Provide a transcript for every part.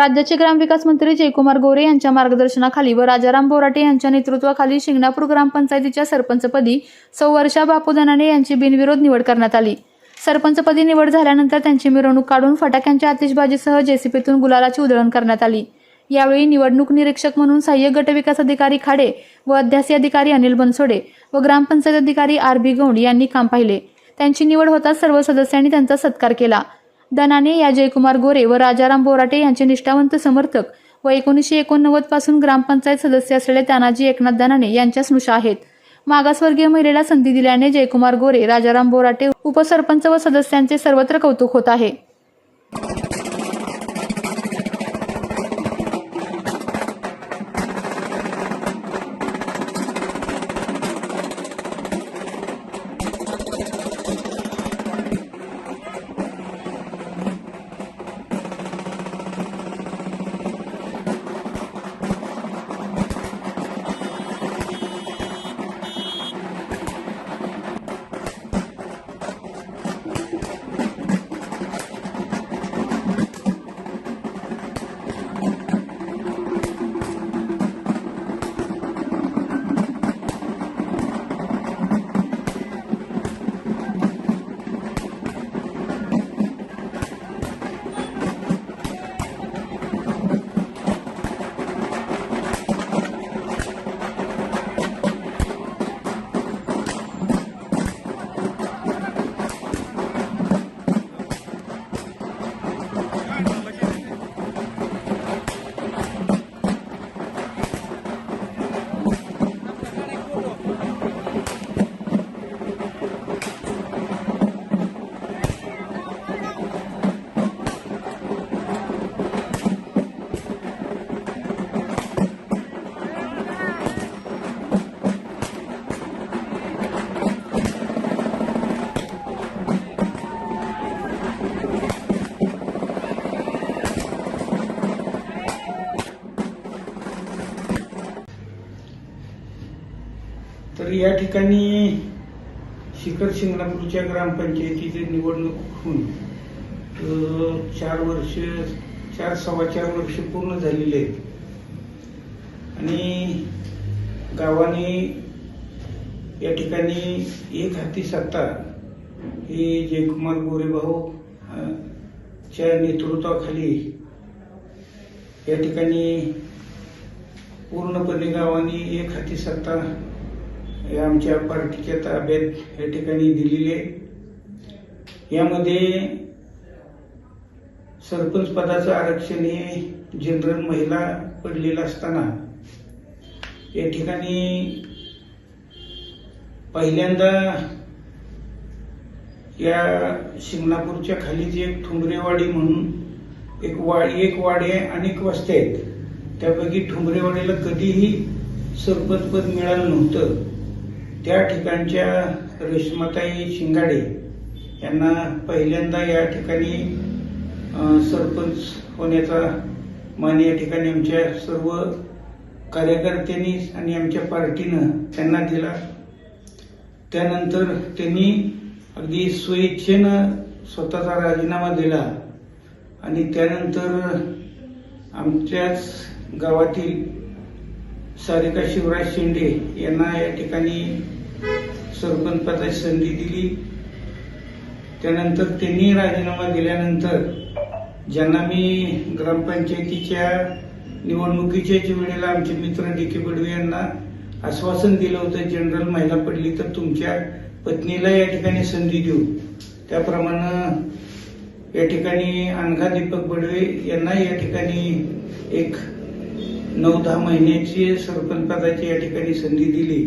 राज्याचे ग्रामविकास मंत्री जयकुमार गोरे यांच्या मार्गदर्शनाखाली व राजाराम बोराटे यांच्या नेतृत्वाखाली शिंगणापूर ग्रामपंचायतीच्या सरपंचपदी सौ वर्षा बापूदानाने यांची बिनविरोध निवड करण्यात आली. सरपंचपदी निवड झाल्यानंतर त्यांची मिरवणूक काढून फटाक्यांच्या आतिषबाजीसह जेसीपीतून गुलालाची उधळण करण्यात आली. यावेळी निवडणूक निरीक्षक म्हणून सहाय्यक गटविकास अधिकारी खाडे व अध्यासी अधिकारी अनिल बनसोडे व ग्रामपंचायत अधिकारी आर बी गौंड यांनी काम पाहिले. त्यांची निवड होताच सर्व सदस्यांनी त्यांचा सत्कार केला. दनाने या जयकुमार गोरे व राजाराम बोराटे यांचे निष्ठावंत समर्थक व एकोणीसशे एकोणनव्वदपासून ग्रामपंचायत सदस्य असलेले तानाजी एकनाथ दनाने यांच्या स्नुषा आहेत. मागासवर्गीय महिलेला संधी दिल्याने जयकुमार गोरे राजाराम बोराटे उपसरपंच व सदस्यांचे सर्वत्र कौतुक होत आहे. ठिकाणी शिखर शिंगणापूरच्या ग्रामपंचायतीची निवडणूक होऊन चार वर्ष चार सव्वा चार वर्ष पूर्ण झालेली आहेत. आणि गावाने या ठिकाणी एक हाती सत्ता हे जयकुमार गोरेभाऊ च्या नेतृत्वाखाली या ठिकाणी पूर्णपणे गावाने एक हाती सत्ता हे आमच्या पार्टीच्या ताब्यात या ठिकाणी दिलेली आहे. यामध्ये सरपंच पदाचं आरक्षण हे जनरल महिला पडलेलं असताना या ठिकाणी पहिल्यांदा या शिंगणापूरच्या खाली जे एक ठुंबरेवाडी म्हणून एक वा एक वाडी अनेक वस्त्या आहेत. त्यापैकी ठुंबरेवाडीला कधीही सरपंचपद मिळालं नव्हतं. त्या ठिकाणच्या रेश्माताई शिंगाडे यांना पहिल्यांदा या ठिकाणी सरपंच होण्याचा मान या ठिकाणी आमच्या सर्व कार्यकर्त्यांनी आणि आमच्या पार्टीनं त्यांना दिला. त्यानंतर त्यांनी अगदी स्वेच्छेनं स्वतःचा राजीनामा दिला आणि त्यानंतर आमच्याच गावातील सारिका शिवराज शेंडे यांना या ठिकाणी सरपंच पदाची संधी दिली. त्यानंतर त्यांनी राजीनामा दिल्यानंतर ज्यांना मी ग्रामपंचायतीच्या निवडणुकीच्या वेळेला आमचे मित्र डी के बडवे यांना आश्वासन दिलं होतं जनरल महिला पडली तर तुमच्या पत्नीला या ठिकाणी संधी देऊ. त्याप्रमाणे या ठिकाणी अनघा दीपक बडवे यांना या ठिकाणी एक नऊ दहा महिन्याची सरपंच पदाची या ठिकाणी संधी दिली.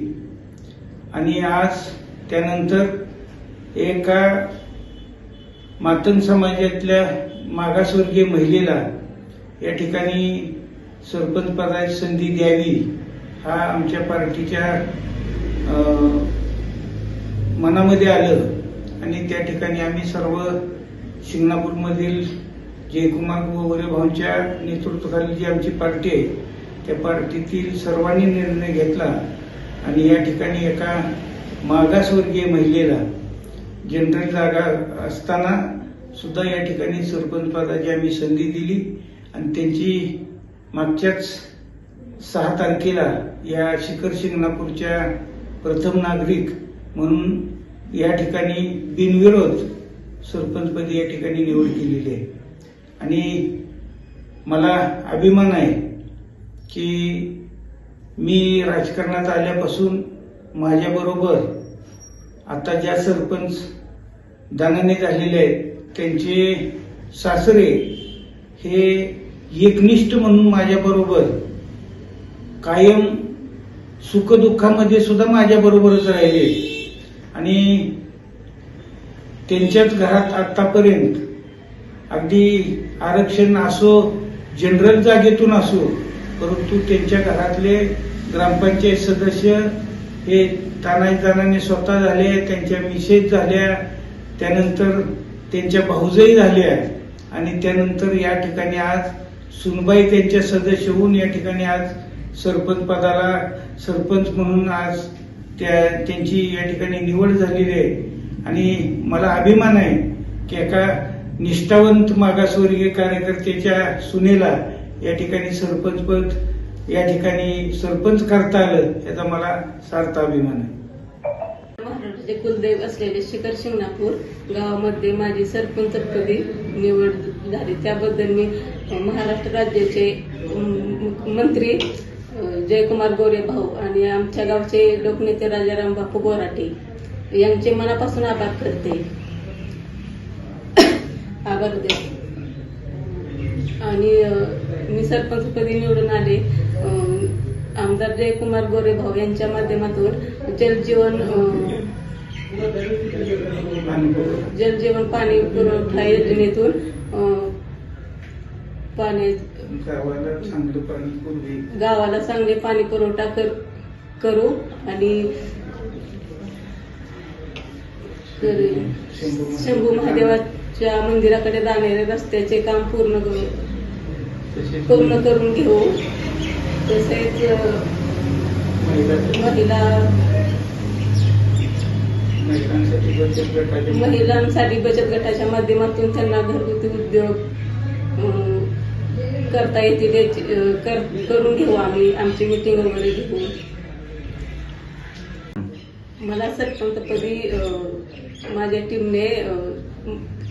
आणि आज त्यानंतर एका मातंग समाजातल्या मागासवर्गीय महिलेला या ठिकाणी सरपंच पदाची संधी द्यावी हा आमच्या पार्टीच्या मनामध्ये आलं. आणि त्या ठिकाणी आम्ही सर्व शिंगणापूरमधील जयकुमार गोवरे भाऊंच्या नेतृत्वाखाली जी आमची पार्टी आहे त्या पार्टीतील सर्वांनी निर्णय घेतला आणि या ठिकाणी एका मागासवर्गीय महिलेला जनरल जागा असताना सुद्धा या ठिकाणी सरपंच पदाची आम्ही संधी दिली आणि त्यांची मागच्याच सहा तारखेला या शिखर शिंगणापूरच्या प्रथम नागरिक म्हणून या ठिकाणी बिनविरोध सरपंचपदी या ठिकाणी निवड केलेली आहे. आणि मला अभिमान आहे की मी राजकारणात आल्यापासून माझ्याबरोबर आता ज्या सरपंच दानाने झालेले आहेत त्यांचे सासरे हे एकनिष्ठ म्हणून माझ्याबरोबर कायम सुखदुःखामध्ये सुद्धा माझ्याबरोबरच राहिले आणि त्यांच्याच घरात आत्तापर्यंत अगदी आरक्षण असो जनरल जागेतून असो परंतु त्यांच्या घरातले ग्रामपंचायत सदस्य हे तानाजीदानाने स्वतः झाले त्यांच्या मिसेस झाल्या त्यानंतर त्यांच्या भाऊजही झाल्या आणि त्यानंतर या ठिकाणी आज सुनबाई त्यांच्या सदस्य होऊन या ठिकाणी आज सरपंच पदाला सरपंच म्हणून आज त्या त्यांची या ठिकाणी निवड झालेली आहे. आणि मला अभिमान आहे की एका निष्ठावंत मागासवर्गीय कार्यकर्त्याच्या सुनेला या ठिकाणी सरपंच पद या ठिकाणी सरपंच करता आलं याचा मला सार्थ अभिमान आहे. महाराष्ट्राचे कुलदैव असलेले शिखर शिंगणापूर गावामध्ये माझी सरपंचपदी निवड झाली. त्याबद्दल मी महाराष्ट्र राज्याचे मंत्री जयकुमार गोरे भाऊ आणि आमच्या गावचे लोकनेते राजाराम बापू बोराटे यांचे मनापासून आभार करते. आभार देते. आणि मी सरपंचपदी निवडून आले. आमदार जयकुमार गोरे भाऊ यांच्या माध्यमातून जलजीवन जलजीवन पाणी पुरवठा योजनेतून पाणी गावाला चांगले पाणी पुरवठा कर करू आणि शंभू महादेवाच्या मंदिराकडे जाणारे रस्त्याचे काम पूर्ण करू. पूर्ण करून घेऊ. तसेच महिला- महिला महिलांसाठी बचत गटाच्या माध्यमातून त्यांना घरगुती उद्योग करता येतील करून घेऊ आम्ही. आमची मिटिंग वगैरे घेऊ. मला सरपंचपदी माझ्या टीमने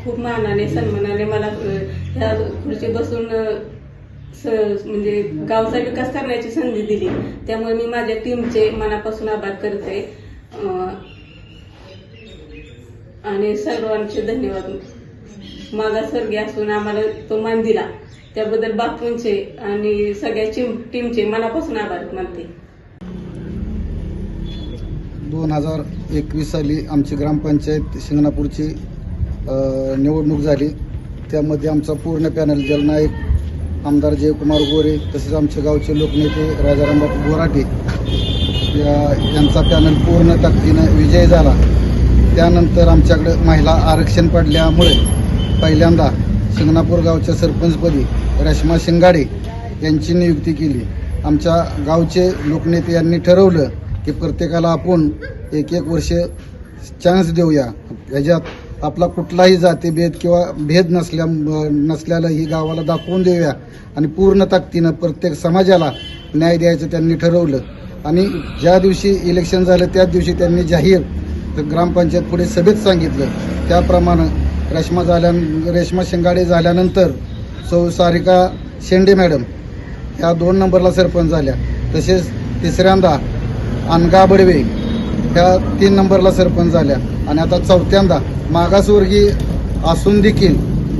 खूप मानाने सन्मानाने मला ह्या खुर्ची बसून स- म्हणजे गावचा विकास करण्याची संधी दिली. त्यामुळे मी माझ्या टीमचे मनापासून आभार करते. आणि सर्वांचे धन्यवाद. माझा मागासवर्गीय असून आम्हाला तो मान दिला. त्याबद्दल बापूंचे आणि सगळ्या टीमचे मनापासून आभार मानते. दोन हजार एकवीस साली आमची ग्रामपंचायत शिंगणापूरची निवडणूक झाली. त्यामध्ये आमचा पूर्ण पॅनल जलनायक आमदार जयकुमार गोरे तसेच आमचे गावचे लोकनेते राजाराम बापू बोराटे या यांचा पॅनल पूर्ण ताकदीनं विजय झाला. त्यानंतर आमच्याकडे महिला आरक्षण पडल्यामुळे पहिल्यांदा शिंगणापूर गावच्या सरपंचपदी रश्मा शिंगाडे यांची नियुक्ती केली. आमच्या गावचे लोकनेते यांनी ठरवलं की प्रत्येकाला आपण एक एक वर्ष चान्स देऊया. ह्याच्यात आपला कुठलाही जातीभेद किंवा भेद नसल्या नसल्याला ही गावाला दाखवून देऊया. आणि पूर्ण ताकदीनं प्रत्येक समाजाला न्याय द्यायचं त्यांनी ठरवलं. आणि ज्या दिवशी इलेक्शन झालं त्याच दिवशी त्यांनी जाहीर ग्रामपंचायत पुढे सभेत सांगितलं. त्याप्रमाणे रेश्मा झाल्या रेश्मा शिंगाडे झाल्यानंतर सौ सारिका शेंडे मॅडम ह्या दोन नंबरला सरपंच झाल्या. तसेच तिसऱ्यांदा अनगा बडवे ह्या तीन नंबरला सरपंच झाल्या. आणि आता चौथ्यांदा मागासवर्गीय असून देखील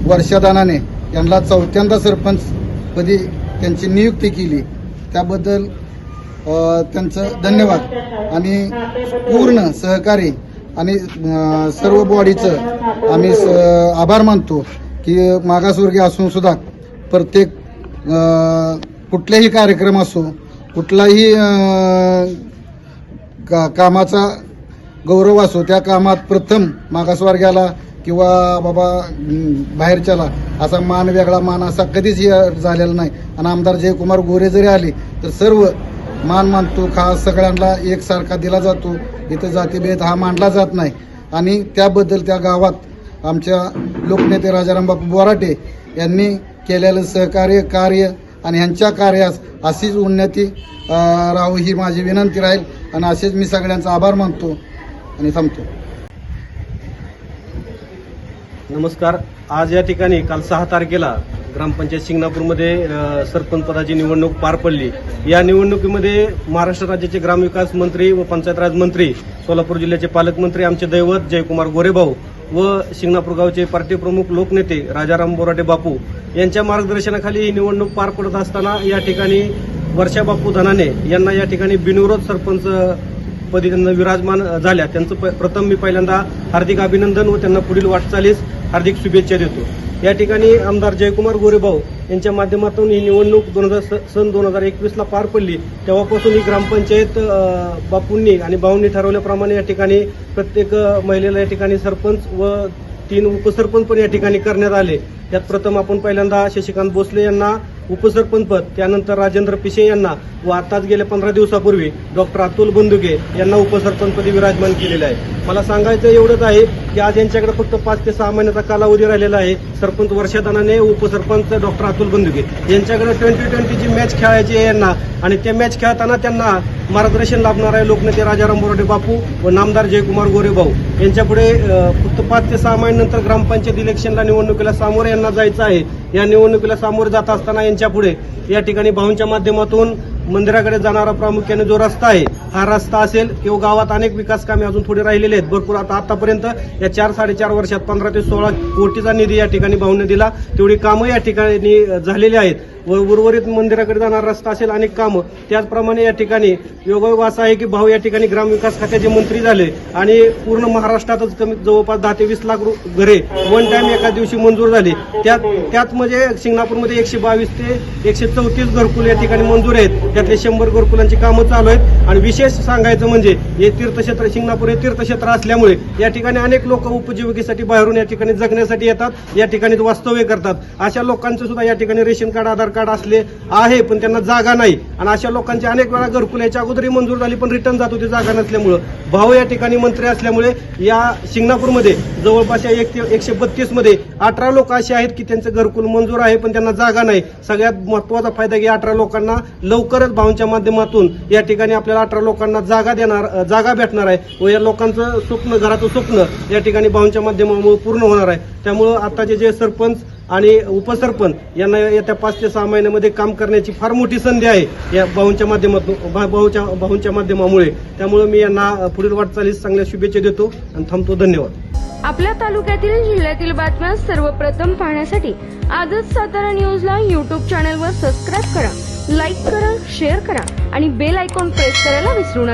वर्षादानाने यांना चौथ्यांदा सरपंचपदी त्यांची नियुक्ती केली. त्याबद्दल त्यांचं धन्यवाद आणि पूर्ण सहकारी आणि सर्व बॉडीचं आम्ही स आभार मानतो की मागासवर्गीय असून सुद्धा प्रत्येक कुठलाही कार्यक्रम असो कुठलाही का कामाचा गौरव असो त्या कामात प्रथम मागासवर्गाला किंवा बाबा बाहेरच्याला असा मान वेगळा मान असा कधीच या- झालेला नाही. आणि आमदार जयकुमार गोरे जरी आले तर सर्व मान मानतो खास सगळ्यांना एकसारखा दिला जातो. इथं जातीभेद हा मांडला जात नाही. आणि त्याबद्दल त्या गावात आमच्या लोकनेते राजाराम बापू बोराटे यांनी केलेलं सहकार्य कार्य आणि ह्यांच्या कार्यास अशीच उन्नती राहू ही माझी विनंती राहील. आणि असेच मी सगळ्यांचा आभार मानतो. आणि थांबतो. नमस्कार. आज या ठिकाणी काल सहा तारखेला ग्रामपंचायत शिंगणापूरमध्ये सरपंच पदाची निवडणूक पार पडली. या निवडणुकीमध्ये महाराष्ट्र राज्याचे ग्रामविकास मंत्री व पंचायत राज मंत्री सोलापूर जिल्ह्याचे पालकमंत्री आमचे दैवत जयकुमार गोरेभाऊ व शिंगणापूर गावचे पार्टी प्रमुख लोकनेते राजाराम बोराटे बापू यांच्या मार्गदर्शनाखाली ही निवडणूक पार पडत असताना या ठिकाणी वर्षा बापू धनाने यांना या ठिकाणी बिनविरोध सरपंच पदी त्यांना विराजमान झाल्या. त्यांचं प- प्रथम मी पहिल्यांदा हार्दिक अभिनंदन व त्यांना पुढील वाटचालीस हार्दिक शुभेच्छा देतो. या ठिकाणी आमदार जयकुमार गोरेभाऊ यांच्या माध्यमातून ही निवडणूक दोन हजार सन दोन हजार एकवीसला पार पडली. तेव्हापासून ही ग्रामपंचायत बापूंनी आणि भाऊंनी ठरवल्याप्रमाणे या ठिकाणी प्रत्येक महिलेला या ठिकाणी सरपंच व तीन उपसरपंच पण या ठिकाणी करण्यात आले. त्यात प्रथम आपण पहिल्यांदा शशिकांत भोसले यांना उपसरपंचपद त्यानंतर राजेंद्र पिशे यांना व आताच गेल्या पंधरा दिवसापूर्वी डॉक्टर अतुल बंदुके यांना उपसरपंचपदी विराजमान केलेलं आहे. मला सांगायचं एवढंच आहे की आज यांच्याकडे फक्त पाच ते सहा महिन्याचा कालावधी राहिलेला आहे. सरपंच वर्षादानाने उपसरपंच डॉक्टर अतुल बंदुके. यांच्याकडे ट्वेंटी ट्वेंटीची मॅच खेळायची आहे यांना. आणि ते मॅच खेळताना त्यांना मार्गदर्शन लाभणार आहे लोकनेते राजाराम बोराटे बापू व नामदार जयकुमार गोरेभाऊ यांच्यापुढे फक्त पाच ते सहा महिन्यानंतर ग्रामपंचायत इलेक्शनला निवडणुकीला सामोरे यांना जायचं आहे. या निवडणुकीला सामोरे जात असताना यांच्यापुढे या ठिकाणी भाऊंच्या माध्यमातून मंदिराकडे जाणारा प्रामुख्याने जो रस्ता आहे हा रस्ता असेल किंवा गावात अनेक विकास कामे अजून थोडी राहिलेले आहेत. भरपूर आता आतापर्यंत या चार साडेचार वर्षात पंधरा ते सोळा कोटीचा निधी या ठिकाणी भाऊने दिला. तेवढी कामं या ठिकाणी झालेली आहेत. व उर्वरित मंदिराकडे जाणारा रस्ता असेल अनेक कामं. त्याचप्रमाणे या ठिकाणी योगायोग असा आहे की भाऊ या ठिकाणी ग्रामविकास खात्याचे मंत्री झाले आणि पूर्ण महाराष्ट्रातच कमी जवळपास दहा ते वीस लाख रु- घरे वन टाइम एका दिवशी मंजूर झाली. त्यात त्यात म्हणजे शिंगणापूरमध्ये एकशे बावीस ते एकशे चौतीस घरकुल या ठिकाणी मंजूर आहेत. त्यातले शंभर घरकुलांची कामं चालू आहेत. आणि विशेष सांगायचं म्हणजे हे तीर्थक्षेत्र शिंगणापूर हे तीर्थक्षेत्र असल्यामुळे या ठिकाणी अनेक लोक उपजीविकेसाठी बाहेरून या ठिकाणी जगण्यासाठी येतात या ठिकाणी वास्तव्य करतात. अशा लोकांचं सुद्धा या ठिकाणी रेशन कार्ड आधार कार्ड असले आहे पण त्यांना जागा नाही. आणि अशा लोकांची अनेक वेळा घरकुल याच्या अगोदरही मंजूर झाली पण रिटर्न जात होती जागा नसल्यामुळं. भाऊ या ठिकाणी मंत्री असल्यामुळे या शिंगणापूरमध्ये जवळपास या एक ते एकशे बत्तीसमध्ये अठरा लोक असे आहेत की त्यांचं घरकुल मंजूर आहे पण त्यांना जागा नाही. सगळ्यात महत्त्वाचा फायदा की अठरा लोकांना लवकर लवकरच भाऊंच्या माध्यमातून या ठिकाणी आपल्याला अठरा लोकांना जागा देणार जागा भेटणार आहे व या लोकांचं स्वप्न घराचं स्वप्न या ठिकाणी भाऊंच्या माध्यमामुळे पूर्ण होणार आहे. त्यामुळं आताचे जे सरपंच आणि उपसरपंच यांना येत्या पाच ते सहा महिन्यामध्ये काम करण्याची फार मोठी संधी आहे या भाऊंच्या माध्यमातून भाऊच्या भाऊंच्या माध्यमामुळे. त्यामुळे मी यांना पुढील वाटचालीस चांगल्या शुभेच्छा देतो आणि थांबतो. धन्यवाद. आपल्या तालुक्यातील जिल्ह्यातील बातम्या सर्वप्रथम पाहण्यासाठी आजच सातारा न्यूजला यूट्यूब चॅनलवर सबस्क्राईब करा. लाईक करा शेअर करा आणि बेल आयकॉन प्रेस करायला विसरू नका.